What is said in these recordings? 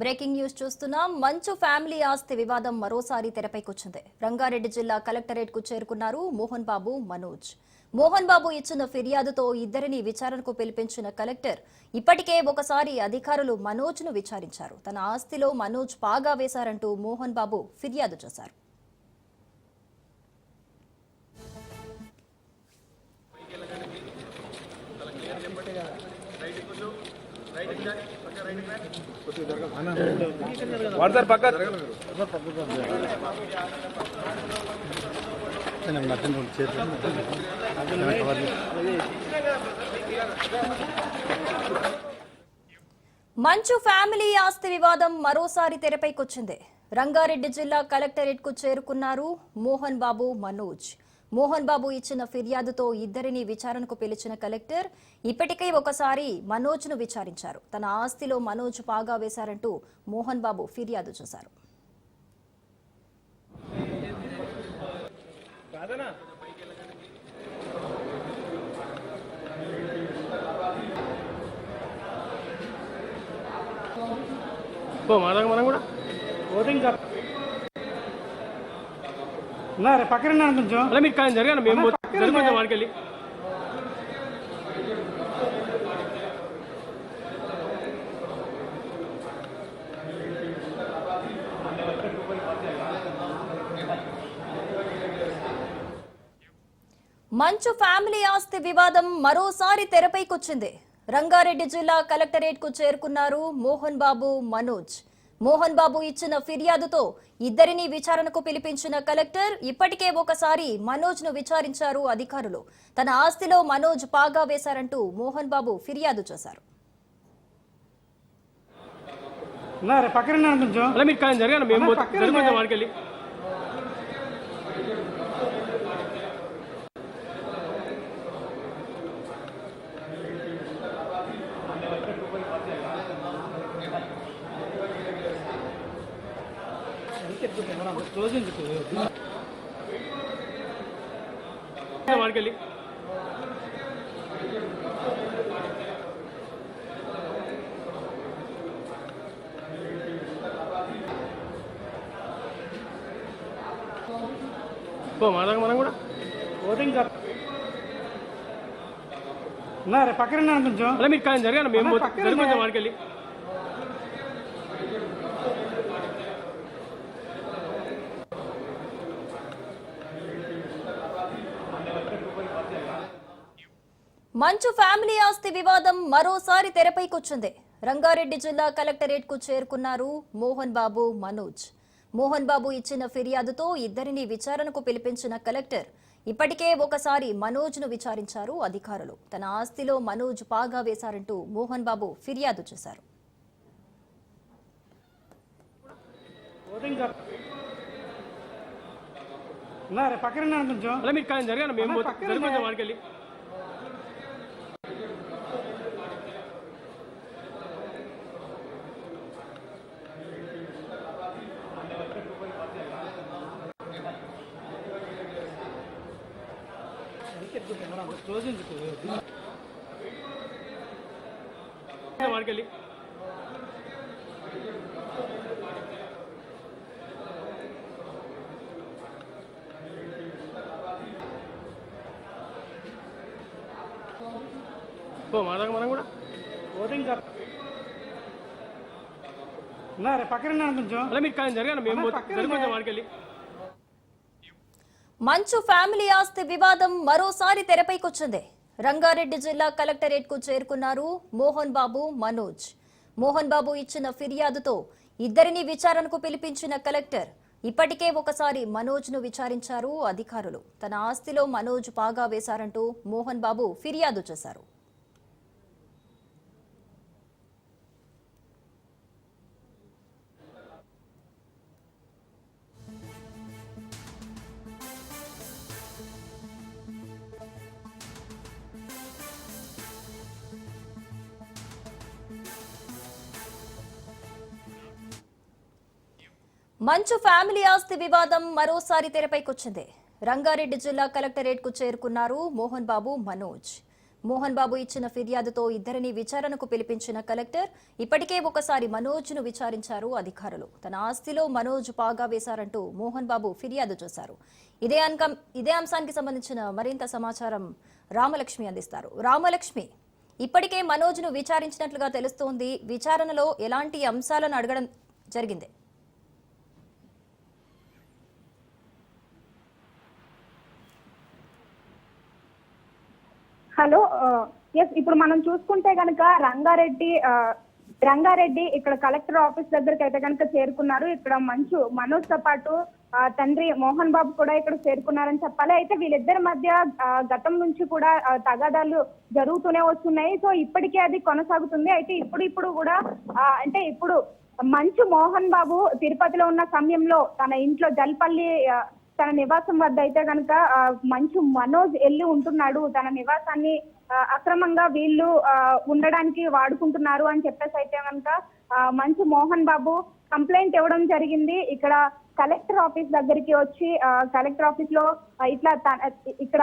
Breaking news చూస్తున్నాం. మంచు family ఆస్తి వివాదం మరోసారి తెరపైకొచ్చింది రంగారెడ్డి జిల్లా కలెక్టరేట్కు చేరుకున్నారు మోహన్ బాబు మనోజ్. మోహన్ బాబు ఇచ్చిన ఫిర్యాదుతో ఇద్దరిని విచారణకు పిలిపించిన కలెక్టర్ ఇప్పటికే ఒకసారి అధికారులు మనోజ్ను విచారించారు. తన ఆస్తిలో మనోజ్ పాగా వేశారంటూ మోహన్ బాబు ఫిర్యాదు చేశారు. వాడతారు పక్క. మంచు ఫ్యామిలీ ఆస్తి వివాదం మరోసారి తెరపైకొచ్చింది. రంగారెడ్డి జిల్లా కలెక్టరేట్కు చేరుకున్నారు మోహన్ బాబు మనోజ్. మోహన్ బాబు ఇచ్చిన ఫిర్యాదుతో ఇద్దరిని విచారణకు పిలిచిన కలెక్టర్ ఇప్పటికే ఒకసారి మనోజ్ను విచారించారు. తన ఆస్తిలో మనోజ్ పాగా వేశారంటూ మోహన్ బాబు ఫిర్యాదు చేశారు. మనం కూడా? పోతే పక్కన కొంచెం. అలా కానీ జరగాలి మేము మంచు ఫ్యామిలీ ఆస్తి వివాదం మరోసారి తెరపైకొచ్చింది. రంగారెడ్డి జిల్లా కలెక్టరేట్కు చేరుకున్నారు మోహన్ బాబు మనోజ్. మోహన్ బాబు ఇచ్చిన ఫిర్యాదుతో ఇద్దరిని విచారణకు పిలిపించిన కలెక్టర్ ఇప్పటికే ఒకసారి మనోజ్ను విచారించారు అధికారులు. తన ఆస్తిలో మనోజ్ పాగా వేశారంటూ మోహన్ బాబు ఫిర్యాదు చేశారు. పక్కన కొంచెం? అలా మీరు కానీ మేము వెళ్ళి రోజు వాడికి వెళ్ళి పో మాదాక మనం కూడా పోతే ఇంకా ఉన్నారా పక్కన ఉన్నాను కొంచెం అలా మీరు కానీ జరగాలి మేము జరుగుతాం వాడికి వెళ్ళి మంచు ఫ్యామిలీ ఆస్తి వివాదం మరోసారి తెరపైకొచ్చింది. రంగారెడ్డి జిల్లా కలెక్టరేట్కు చేరుకున్నారు మోహన్ బాబు మనోజ్. మోహన్ బాబు ఇచ్చిన ఫిర్యాదుతో ఇద్దరిని విచారణకు పిలిపించిన కలెక్టర్ ఇప్పటికే ఒకసారి మనోజ్ను విచారించారు అధికారులు. తన ఆస్తిలో మనోజ్ పాగా వేశారంటూ మోహన్ బాబు ఫిర్యాదు చేశారు. పక్కన కొంచెం. మీరు కానీ మేము వాడికి వెళ్ళి రోజు వాడికి వెళ్ళి పో మాదాక మనం కూడా. పోతే ఇంకా ఉన్నారా పక్కన కొంచెం. అలా మీరు కానీ జరగాలి మేము జరుగుతాం వాడికి వెళ్ళి. మంచు ఫ్యామిలీ ఆస్తి వివాదం మరోసారి తెరపైకొచ్చింది. రంగారెడ్డి జిల్లా కలెక్టరేట్కు చేరుకున్నారు మోహన్ బాబు మనోజ్. మోహన్ బాబు ఇచ్చిన ఫిర్యాదుతో ఇద్దరిని విచారణకు పిలిపించిన కలెక్టర్ ఇప్పటికే ఒకసారి మనోజ్ను విచారించారు అధికారులు. తన ఆస్తిలో మనోజ్ పాగా వేశారంటూ మోహన్ బాబు ఫిర్యాదు చేశారు. మంచు ఫ్యామిలీ ఆస్తి వివాదం మరోసారి తెరపైకొచ్చింది. రంగారెడ్డి జిల్లా కలెక్టరేట్కు చేరుకున్నారు మోహన్ బాబు మనోజ్. మోహన్ బాబు ఇచ్చిన ఫిర్యాదుతో ఇద్దరిని విచారణకు పిలిపించిన కలెక్టర్ ఇప్పటికే ఒకసారి మనోజ్ను విచారించారు అధికారులు. తన ఆస్తిలో మనోజ్ పాగా వేశారంటూ మోహన్ బాబు ఫిర్యాదు చేశారు. ఇదే అంకం ఇదే అంశానికి సంబంధించిన మరింత సమాచారం రామలక్ష్మి అందిస్తారు. రామలక్ష్మి ఇప్పటికే మనోజ్ను విచారించినట్లుగా తెలుస్తోంది. విచారణలో ఎలాంటి అంశాలను అడగడం జరిగింది. హలో ఎస్ ఇప్పుడు మనం చూసుకుంటే కనుక రంగారెడ్డి రంగారెడ్డి ఇక్కడ కలెక్టర్ ఆఫీస్ దగ్గరికి అయితే కనుక చేరుకున్నారు. ఇక్కడ మంచు మనోజ్తో పాటు ఆ, తండ్రి మోహన్ బాబు కూడా ఇక్కడ చేరుకున్నారని చెప్పాలి. అయితే వీళ్ళిద్దరి మధ్య గతం నుంచి కూడా తగాదాలు జరుగుతూనే వస్తున్నాయి. సో ఇప్పటికే అది కొనసాగుతుంది. అయితే ఇప్పుడు ఇప్పుడు కూడా అంటే ఇప్పుడు మంచు మోహన్ బాబు తిరుపతిలో ఉన్న సమయంలో తన ఇంట్లో జల్పల్లి తన నివాసం వద్ద అయితే కనుక మంచు మనోజ్ వెళ్ళి ఉంటున్నాడు. తన నివాసాన్ని అక్రమంగా వీళ్ళు ఉండడానికి వాడుకుంటున్నారు అని చెప్పేసి అయితే కనుక మంచు మోహన్ బాబు కంప్లైంట్ ఇవ్వడం జరిగింది. ఇక్కడ కలెక్టర్ ఆఫీస్ దగ్గరికి వచ్చి కలెక్టర్ ఆఫీస్లో ఇట్లా తన- ఇక్కడ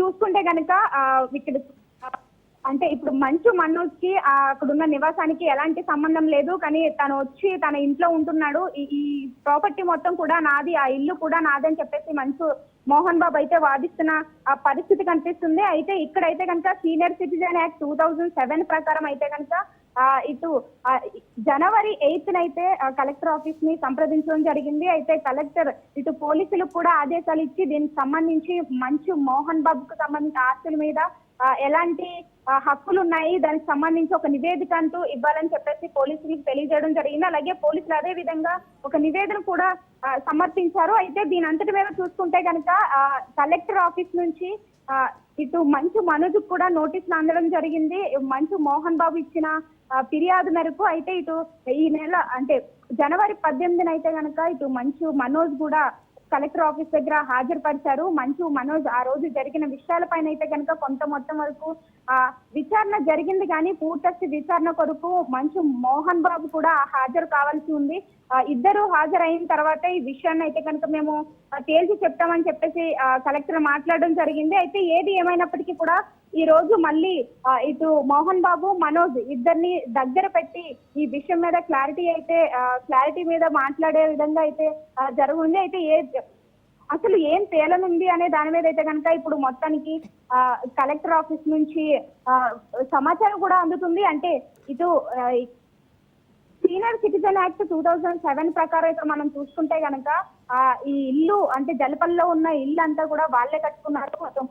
చూసుకుంటే కనుక ఇక్కడ అంటే ఇప్పుడు మంచు మనోజ్కి ఆ, అక్కడున్న నివాసానికి ఎలాంటి సంబంధం లేదు. కానీ తను వచ్చి తన ఇంట్లో ఉంటున్నాడు. ఈ- ప్రాపర్టీ మొత్తం కూడా నాది ఆ ఇల్లు కూడా నాదని చెప్పేసి మంచు మోహన్ బాబు అయితే వాదిస్తున్న ఆ పరిస్థితి కనిపిస్తుంది. అయితే ఇక్కడైతే కనుక senior citizen act two thousand seven ప్రకారం అయితే కనుక ఇటు జనవరి ఎయిత్ అయితే కలెక్టర్ ఆఫీస్ని సంప్రదించడం జరిగింది. అయితే కలెక్టర్ ఇటు పోలీసులకు కూడా ఆదేశాలు ఇచ్చి దీనికి సంబంధించి మంచు మోహన్ బాబుకు సంబంధించిన ఆస్తుల మీద ఎలాంటి ఆ, హక్కులు ఉన్నాయి దానికి సంబంధించి ఒక నివేదిక అంటూ ఇవ్వాలని చెప్పేసి పోలీసులకు తెలియజేయడం జరిగింది. అలాగే పోలీసులు అదే విధంగా ఒక నివేదన కూడా సమర్పించారు. అయితే దీని అంతటి మీద చూసుకుంటే కనుక కలెక్టర్ ఆఫీస్ నుంచి ఇటు మంచు మనోజ్ కూడా నోటీసులు అందడం జరిగింది. మంచు మోహన్ బాబు ఇచ్చిన ఫిర్యాదు మేరకు అయితే ఇటు ఈ నెల అంటే జనవరి పద్దెనిమిదిన అయితే కనుక ఇటు మంచు మనోజ్ కూడా కలెక్టర్ ఆఫీస్ దగ్గర హాజరుపరిచారు. మంచు మనోజ్ ఆ రోజు జరిగిన విషయాలపైన అయితే కనుక కొంత మొత్తం వరకు ఆ విచారణ జరిగింది కానీ పూర్తి విచారణ కొరకు మంచు మోహన్ బాబు కూడా హాజరు కావాల్సి ఉంది. ఇద్దరు హాజరైన తర్వాత ఈ విషయాన్ని అయితే కనుక మేము తేల్చి చెప్తామని చెప్పేసి కలెక్టర్ మాట్లాడడం జరిగింది. అయితే ఏది ఏమైనప్పటికీ కూడా ఈ రోజు మళ్ళీ ఇటు మోహన్ బాబు మనోజ్ ఇద్దరిని దగ్గర పెట్టి ఈ విషయం మీద క్లారిటీ అయితే క్లారిటీ మీద మాట్లాడే విధంగా అయితే జరుగుంది. అయితే ఏ అసలు ఏం తేలనుంది అనే దాని మీద అయితే కనుక ఇప్పుడు మొత్తానికి ఆ, కలెక్టర్ ఆఫీస్ నుంచి ఆ, సమాచారం కూడా అందుతుంది. అంటే ఇటు senior citizen act two thousand seven ప్రకారం అయితే మనం చూసుకుంటే కనుక ఆ ఈ ఇల్లు అంటే జలపల్లో ఉన్న ఇల్లు అంతా కూడా వాళ్ళే కట్టుకున్నారు. మొత్తం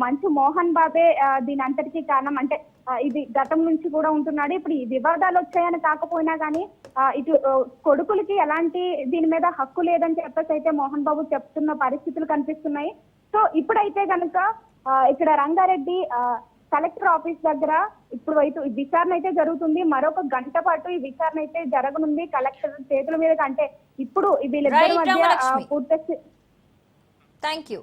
మంచు మోహన్ బాబే దీని అంతటికీ కారణం అంటే ఇది గతం నుంచి కూడా ఉంటున్నాడు. ఇప్పుడు ఈ వివాదాలు వచ్చాయని కాకపోయినా కానీ ఇటు కొడుకులకి ఎలాంటి దీని మీద హక్కు లేదని చెప్పేసి అయితే మోహన్ బాబు చెప్తున్న పరిస్థితులు కనిపిస్తున్నాయి. సో ఇప్పుడైతే కనుక ఆ, ఇక్కడ రంగారెడ్డి ఆ, కలెక్టర్ ఆఫీస్ దగ్గర ఇప్పుడు అయితే ఈ విచారణ అయితే జరుగుతుంది మరొక గంట పాటు ఈ విచారణ అయితే జరగనుంది కలెక్టర్ చేతుల మీద అంటే ఇప్పుడు వీళ్ళిద్దరి మధ్య. పూర్తి థ్యాంక్ యూ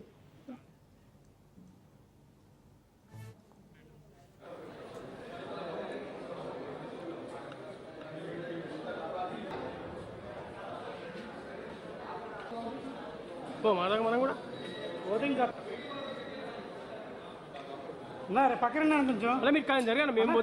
మనం కూడా రే పక్కన కొంచెం. మీరు కానీ జరగాలి మేము